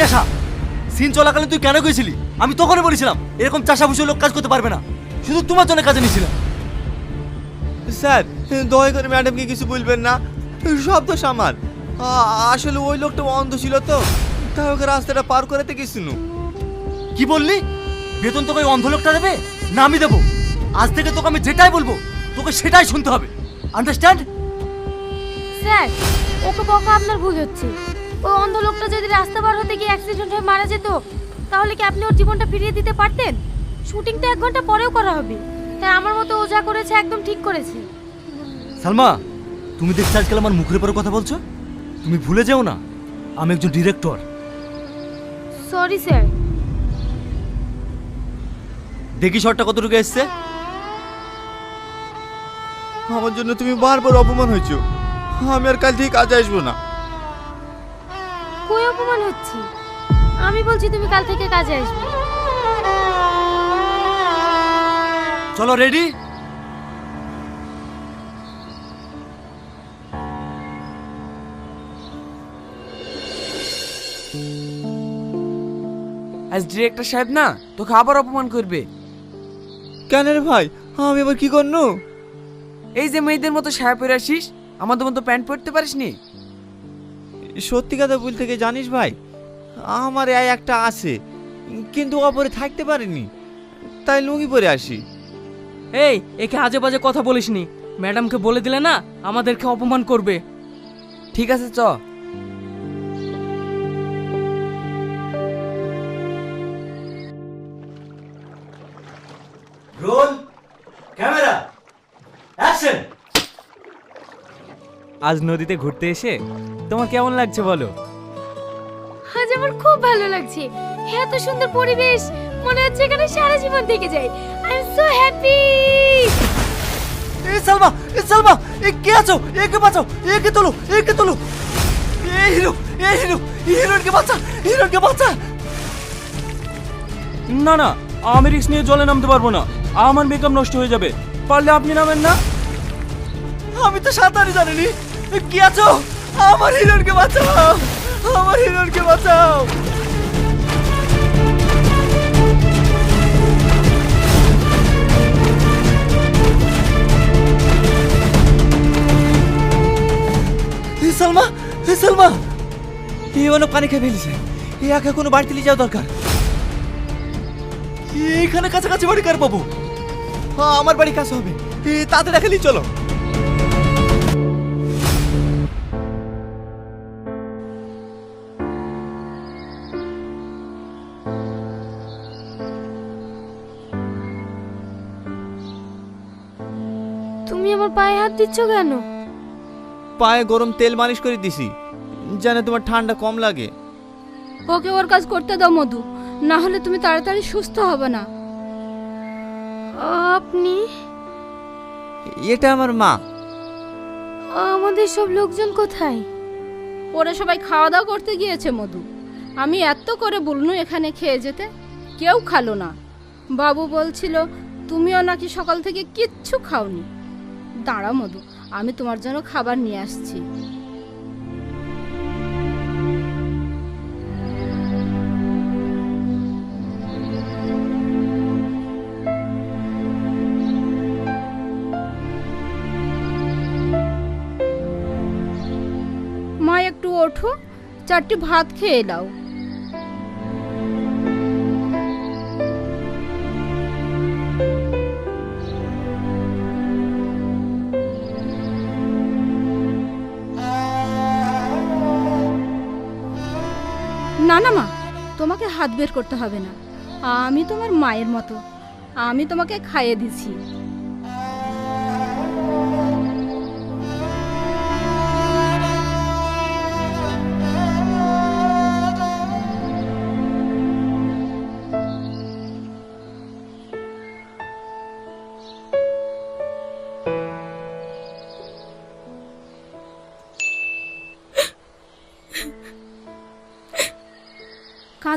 চাষা সিন চলাকালীন তুই কেন গেছিলি আমি তখনই বলেছিলাম এরকম চাষা বসে লোক কাজ করতে পারবে না। শুধু তোমার জন্য কাজে নিয়েছিলাম। স্যার দয়া করে ম্যাডামকে কিছু বলবেন না। সব দোষ আমার। আসলে ওই লোকটা অন্ধ ছিল তো। তাই ওকে রাস্তাটা পার করাতে গেছিল। কি বললি? বেতন তোকে ওই অন্ধ লোকটা দেবে? না আমি দেবো। আজ থেকে তোকে আমি যেটাই বলব তোকে সেটাই শুনতে হবে। আন্ডারস্ট্যান্ড স্যার ওকে বকা আপনার ভুল হচ্ছে। ওই অন্ধ লোকটা যদি রাস্তা পার হতে গিয়ে অ্যাক্সিডেন্ট হয়ে মারা যেত তাহলে কি আপনি ওর জীবনটা ফিরিয়ে দিতে পারতেন? শুটিং তো এক ঘণ্টা পরেও করা হবে। তাই আমার মতো ও যা করেছে একদম ঠিক করেছে। সালমা তুমি দেখছ আজকাল আমার মুখের উপরে কথা বলছো? তুমি ভুলে যেও না আমি একজন ডিরেক্টর সরি স্যার দেখি শটটা কতটুকু এসছে। আমার জন্য তুমি বারবার অপমান হয়েছো। আমি আর কাল থেকে কাজে আসব না। অপমান হচ্ছে। আমি বলছি তুমি কাল থেকে কাজে আসবে। চলো রেডি আজ ডিরেক্টর সাহেব না তোকে আবার অপমান করবে। কেন রে ভাই? আমি এবার কি করনু? এই যে মেয়েদের মতো সাহেব পরে আসিস আমাদের মতো প্যান্ট পরতে পারিসনি? সত্যি কথা বলতে গিয়ে জানিস ভাই আমার এই একটা আছে কিন্তু অপরে থাকতে পারিনি তাই লুঙ্গি পরে আসি। এই একে আজে বাজে কথা বলিসনি। ম্যাডামকে বলে দিলে না আমাদেরকে অপমান করবে। ঠিক আছে চ। আজ নদীতে ঘুরতে এসে তোমার কেমন লাগছে বলো? আজ আমার খুব ভালো লাগছে। এত সুন্দর পরিবেশ। মনে হচ্ছে এখানে সারা জীবন থেকে যাই। আই এম সো হ্যাপি এ সালমা এ সালমা এ কে আছো? একে বাঁচাও? একে তোলো? একে তোলো? এ হিরো এ হিরো হিরোইনকে বাঁচা হিরোইনকে বাঁচা! না না আমি রিক্স নিয়ে জলে নামতে পারব না। আমার মেকআপ নষ্ট হয়ে যাবে। পারলে আপনি নামেন না? আমি তো সাঁতারই জানিনি। কে আছো? আমার হিরোইনকে বাঁচাও! আমার হিরোইনকে বাঁচাও! এ সালমা এ সালমা! এই অনেক পানি খেয়ে ফেলেছে। এই একা কোনো বাড়িতে নিয়ে যাওয়া দরকার। এইখানে কাছাকাছি বাড়ি কার পাবো? হ্যাঁ আমার বাড়ি কাছে হবে। এ, তাড়াতাড়ি খালি চলো। আমার পায়ে হাত দিচ্ছ কেন? পায়ে গরম তেল মালিশ করে দিছি যেন তোমার ঠান্ডা কম লাগে। ওকে ওর কাজ করতে দাও মধু। না হলে তুমি তাড়াতাড়ি সুস্থ হবে না। আপনি? এটা আমার মা। আমাদের সব লোকজন কোথায়? ওরা সবাই খাওয়া দাওয়া করতে গিয়েছে মধু। আমি এত করে বলনু এখানে খেয়ে যেতে কেউ খালো না। বাবু বলছিল তুমিও নাকি সকাল থেকে কিচ্ছু খাওনি। দাঁড়া মধু, আমি তোমার জন্য খাবার নিয়ে আসছি। মা, একটু ওঠো, চারটি ভাত খেয়ে দাও না না, মা। তোমাকে হাত বের করতে হবে না। আমি তোমার মায়ের মতো। আমি তোমাকে খাইয়ে দিছি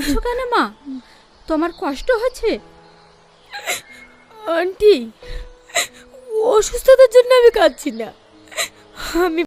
কাঁদছো কেন মা? তোমার কষ্ট হচ্ছে? আন্টি অসুস্থতার জন্য আমি কাঁদছি না। আমি